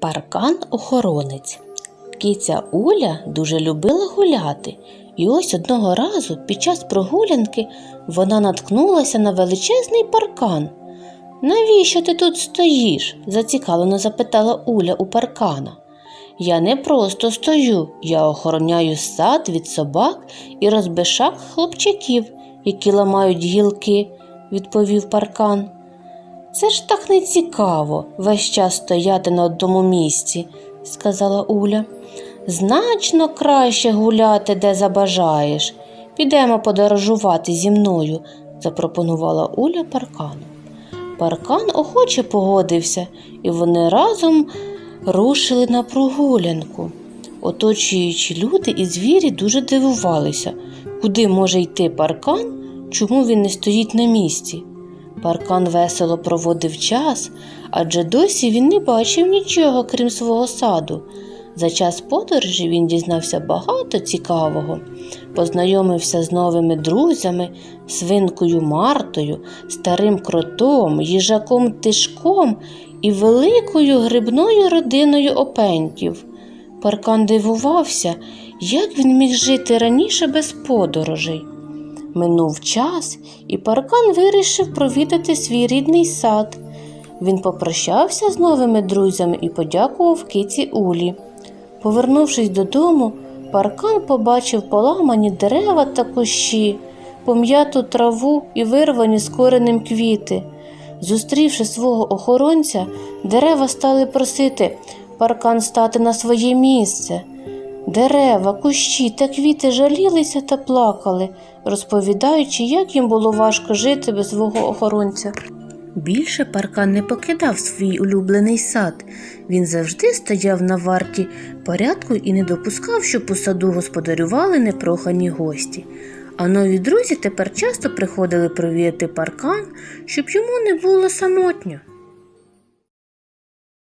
Паркан-охоронець. Киця Уля дуже любила гуляти, і ось одного разу під час прогулянки вона наткнулася на величезний паркан. Навіщо ти тут стоїш? зацікавлено запитала Уля у паркана. Я не просто стою, я охороняю сад від собак і розбишак хлопчаків, які ламають гілки, відповів паркан. Це ж так не цікаво весь час стояти на одному місці, сказала Уля. Значно краще гуляти, де забажаєш. Підемо подорожувати зі мною, запропонувала Уля паркану. Паркан охоче погодився, і вони разом рушили на прогулянку. Оточуючі люди і звірі дуже дивувалися, куди може йти паркан, чому він не стоїть на місці. Паркан весело проводив час, адже досі він не бачив нічого, крім свого саду. За час подорожі він дізнався багато цікавого, познайомився з новими друзями, свинкою Мартою, старим кротом, їжаком Тишком і великою грибною родиною опеньків. Паркан дивувався, як він міг жити раніше без подорожей. Минув час, і паркан вирішив провідати свій рідний сад. Він попрощався з новими друзями і подякував киці Улі. Повернувшись додому, паркан побачив поламані дерева та кущі, пом'яту траву і вирвані з коренем квіти. Зустрівши свого охоронця, дерева стали просити паркан стати на своє місце. Дерева, кущі та квіти жалілися та плакали, розповідаючи, як їм було важко жити без свого охоронця. Більше паркан не покидав свій улюблений сад. Він завжди стояв на варті порядку і не допускав, щоб у саду господарювали непрохані гості. А нові друзі тепер часто приходили провіяти паркан, щоб йому не було самотньо.